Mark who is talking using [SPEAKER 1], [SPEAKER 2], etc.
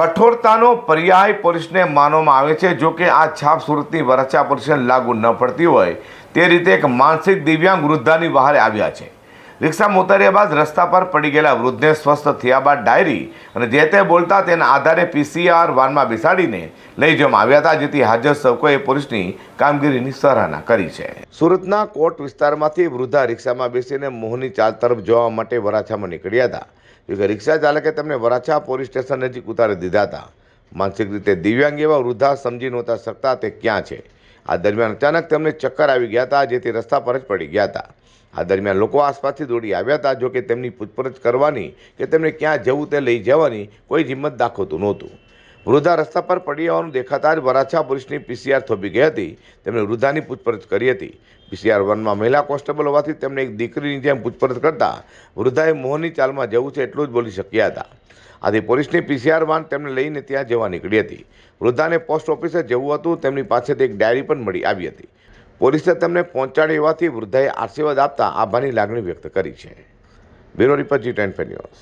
[SPEAKER 1] કઠોરતાનો પર્યાય પોલીસને માનવામાં આવે છે. જો કે આ છાપ સુરતની વરચા પોલીસને લાગુ ન પડતી હોય, તે રીતે એક માનસિક દિવ્યાંગ વૃદ્ધાની બહાર આવ્યા છે. રિક્ષા મોતર્યા બાદ રસ્તા પર પડી ગયેલા વૃદ્ધને સ્વસ્થ થયા બાદ ડાયરી અને જે તે બોલતા તેના આધારે પીસીઆર વાનમાં બેસાડીને લઈ જવામાં આવ્યા હતા, જેથી હાજર સૌકોએ પોલીસની કામગીરીની સરાહના કરી છે. સુરતના કોટ વિસ્તારમાંથી વૃદ્ધા રિક્ષામાં બેસીને મોહની ચાલ તરફ જવા માટે વરાછામાં નીકળ્યા હતા. જોકે રિક્ષા ચાલકે તેમને વરાછા પોલીસ સ્ટેશન નજીક ઉતારી દીધા હતા. માનસિક રીતે દિવ્યાંગ એવા વૃદ્ધા સમજી નહોતા શકતા તે ક્યાં છે. આ દરમિયાન અચાનક તેમને ચક્કર આવી ગયા હતા, જેથી રસ્તા પર જ પડી ગયા હતા. આ દરમિયાન લોકો આસપાસથી દોડી આવ્યા હતા, જો કે તેમની પૂછપરછ કરવાની કે તેમને ક્યાં જવું તે લઈ જવાની કોઈ હિંમત દાખવતું નહોતું. વૃદ્ધા રસ્તા પર પડી હોવાનું દેખાતા જ વરાછા પોલીસની પીસીઆર થોભી ગઈ હતી. તેમણે વૃદ્ધાની પૂછપરછ કરી હતી. પીસીઆર વનમાં મહિલા કોન્સ્ટેબલ હોવાથી તેમને એક દીકરીની જેમ પૂછપરછ કરતા વૃદ્ધાએ મોહની ચાલમાં જવું છે એટલું જ બોલી શક્યા હતા. આથી પોલીસની પીસીઆર વાન તેમને લઈને ત્યાં જવા નીકળી હતી. વૃદ્ધાને પોસ્ટ ઓફિસે જવું હતું, તેમની પાસેથી એક ડાયરી પણ મળી આવી હતી. પોલીસે તેમને પહોંચાડી હોવાથી વૃદ્ધાએ આશીર્વાદ આપતા આભારની લાગણી વ્યક્ત કરી છે. Bureau report G ten news.